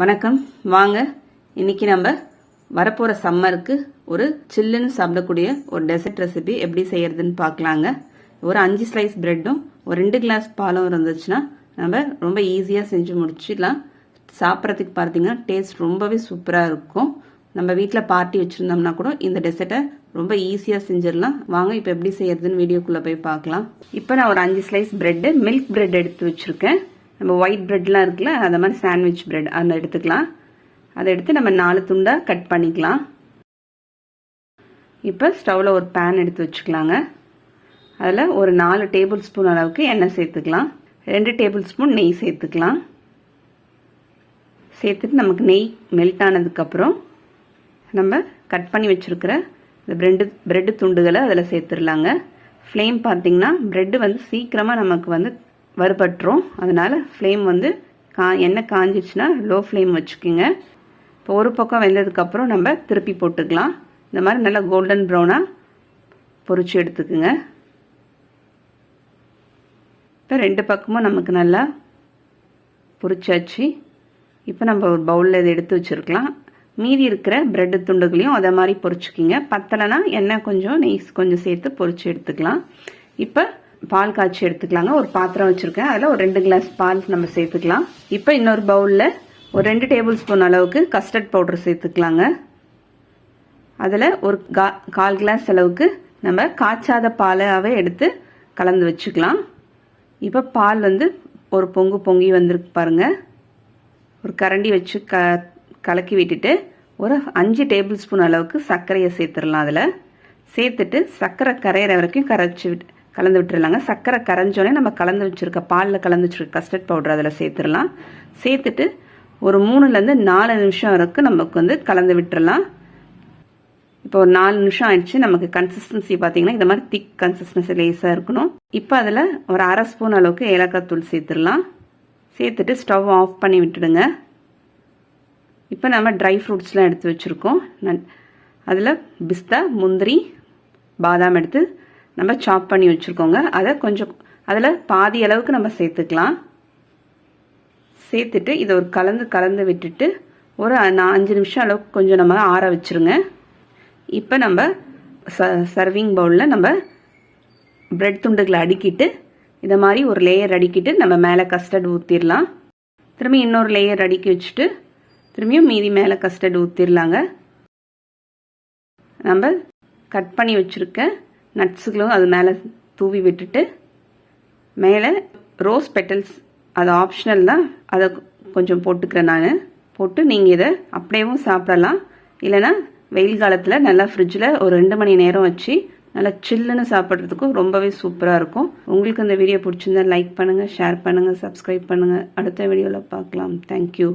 வணக்கம். வாங்க இன்னைக்கு நம்ம வரப்போகிற சம்மருக்கு ஒரு சில்லுன்னு சாப்பிடக்கூடிய ஒரு டெசர்ட் ரெசிபி எப்படி செய்யறதுன்னு பார்க்கலாங்க. ஒரு அஞ்சு ஸ்லைஸ் பிரெட்டும் ஒரு ரெண்டு கிளாஸ் பாலும் இருந்துச்சுன்னா நம்ம ரொம்ப ஈஸியாக செஞ்சு முடிச்சிடலாம். சாப்பிட்றதுக்கு பார்த்தீங்கன்னா டேஸ்ட் ரொம்பவே சூப்பராக இருக்கும். நம்ம வீட்டில் பார்ட்டி வச்சுருந்தோம்னா கூட இந்த டெசர்ட்டை ரொம்ப ஈஸியாக செஞ்சிடலாம். வாங்க இப்போ எப்படி செய்யறதுன்னு வீடியோக்குள்ளே போய் பார்க்கலாம். இப்போ நான் ஒரு அஞ்சு ஸ்லைஸ் பிரெட்டு மில்க் பிரெட் எடுத்து வச்சுருக்கேன். நம்ம ஒயிட் ப்ரெட்லாம் இருக்குல்ல அந்த மாதிரி சாண்ட்விச் ப்ரெட் அந்த எடுத்துக்கலாம். அதை எடுத்து நம்ம நாலு துண்டாக கட் பண்ணிக்கலாம். இப்போ ஸ்டவ்வில் ஒரு பேன் எடுத்து வச்சுக்கலாங்க. அதில் ஒரு நாலு டேபிள் ஸ்பூன் அளவுக்கு எண்ணெய் சேர்த்துக்கலாம். ரெண்டு டேபிள் ஸ்பூன் நெய் சேர்த்துக்கலாம். சேர்த்துட்டு நமக்கு நெய் மெல்ட் ஆனதுக்கப்புறம் நம்ம கட் பண்ணி வச்சுருக்கிற இந்த ப்ரெட்டு ப்ரெட்டு துண்டுகளை அதில் சேர்த்துடலாங்க. ஃப்ளேம் பார்த்திங்கன்னா ப்ரெட்டு வந்து சீக்கிரமாக நமக்கு வந்து வறுபட்டுரும். அதனால் ஃப்ளேம் வந்து கா எண்ணெய் காஞ்சிச்சுன்னா லோ ஃப்ளேம் வச்சுக்கோங்க. இப்போ ஒரு பக்கம் வெந்ததுக்கப்புறம் நம்ம திருப்பி போட்டுக்கலாம். இந்த மாதிரி நல்லா கோல்டன் ப்ரௌனாக பொறிச்சு எடுத்துக்குங்க. இப்போ ரெண்டு பக்கமும் நமக்கு நல்லா பொரிச்சாச்சு இப்போ நம்ம ஒரு பவுலில் இதை எடுத்து வச்சுருக்கலாம். மீதி இருக்கிற ப்ரெட்டு துண்டுகளையும் அதை மாதிரி பொறிச்சிக்கிங்க. பத்தலைனா எண்ணெய் கொஞ்சம் நெய் கொஞ்சம் சேர்த்து பொறிச்சு எடுத்துக்கலாம். இப்போ பால் காய்ச்சி எடுத்துக்கலாங்க. ஒரு பாத்திரம் வச்சுருக்கேன். அதில் ஒரு ரெண்டு கிளாஸ் பால் நம்ம சேர்த்துக்கலாம். இப்போ இன்னொரு பவுலில் ஒரு ரெண்டு டேபிள் ஸ்பூன் அளவுக்கு கஸ்டர்ட் பவுடர் சேர்த்துக்கலாங்க. அதில் ஒரு கா கால் கிளாஸ் அளவுக்கு நம்ம காய்ச்சாத பாலாகவே எடுத்து கலந்து வச்சுக்கலாம். இப்போ பால் வந்து ஒரு பொங்கு பொங்கி வந்திருக்கு பாருங்கள் ஒரு கரண்டி வச்சு க கலக்கி விட்டுட்டு ஒரு அஞ்சு டேபிள் ஸ்பூன் அளவுக்கு சர்க்கரையை சேர்த்துடலாம் அதில். சேர்த்துட்டு சர்க்கரை கரையிற வரைக்கும் கரைச்சி விட்டு கலந்து விட்டுருலாங்க சர்க்கரை கரைஞ்சோடனே நம்ம கலந்து வச்சுருக்க பாலில் கலந்து வச்சுருக்க கஸ்டர்ட் பவுடர் அதில் சேர்த்துடலாம். சேர்த்துட்டு ஒரு மூணுலேருந்து நாலு நிமிஷம் வரைக்கும் நமக்கு வந்து கலந்து விட்டுறலாம். இப்போ ஒரு நாலு நிமிஷம் ஆயிடுச்சு. நமக்கு கன்சிஸ்டன்சி பார்த்தீங்கன்னா இந்த மாதிரி திக் கன்சிஸ்டன்சி லேஸாக இருக்கணும். இப்போ அதில் ஒரு அரை ஸ்பூன் அளவுக்கு ஏலக்காய் தூள் சேர்த்துடலாம். சேர்த்துட்டு ஸ்டவ் ஆஃப் பண்ணி விட்டுடுங்க. இப்போ நம்ம ட்ரை ஃப்ரூட்ஸ்லாம் எடுத்து வச்சுருக்கோம். அதில் பிஸ்தா முந்திரி பாதாம் எடுத்து நம்ம சாப் பண்ணி வச்சுருக்கோங்க. அதை கொஞ்சம் அதில் பாதி அளவுக்கு நம்ம சேர்த்துக்கலாம். சேர்த்துட்டு இதை ஒரு கலந்து கலந்து விட்டுட்டு ஒரு அஞ்சு நிமிஷம் அளவுக்கு கொஞ்சம் நம்ம ஆற வச்சுருங்க. இப்போ நம்ம ச சர்விங் பவுலில் நம்ம ப்ரெட் துண்டுகளை அடுக்கிட்டு இதை மாதிரி ஒரு லேயர் அடிக்கிட்டு நம்ம மேலே கஸ்டர்ட் ஊற்றிடலாம் திரும்பி இன்னொரு லேயர் அடுக்கி வச்சுட்டு திரும்பியும் மீதி மேலே கஸ்டர்ட் ஊற்றிடலாங்க நம்ம கட் பண்ணி வச்சுருக்க நட்ஸுகளும் அது மேலே தூவி விட்டுட்டு மேலே ரோஸ் பெட்டல்ஸ் அது ஆப்ஷனல் தான். அதை கொஞ்சம் போட்டுக்கிறேன் நான். போட்டு நீங்கள் இதை அப்படியேவும் சாப்பிடலாம். இல்லைன்னா வெயில் காலத்தில் நல்லா ஃப்ரிட்ஜில் ஒரு ரெண்டு மணி நேரம் வச்சு நல்லா சில்லுன்னு சாப்பிட்றதுக்கும் ரொம்பவே சூப்பராக இருக்கும். உங்களுக்கு இந்த வீடியோ பிடிச்சிருந்தா லைக் பண்ணுங்கள் ஷேர் பண்ணுங்கள் சப்ஸ்கிரைப் பண்ணுங்கள் அடுத்த வீடியோவில் பார்க்கலாம். தேங்க்யூ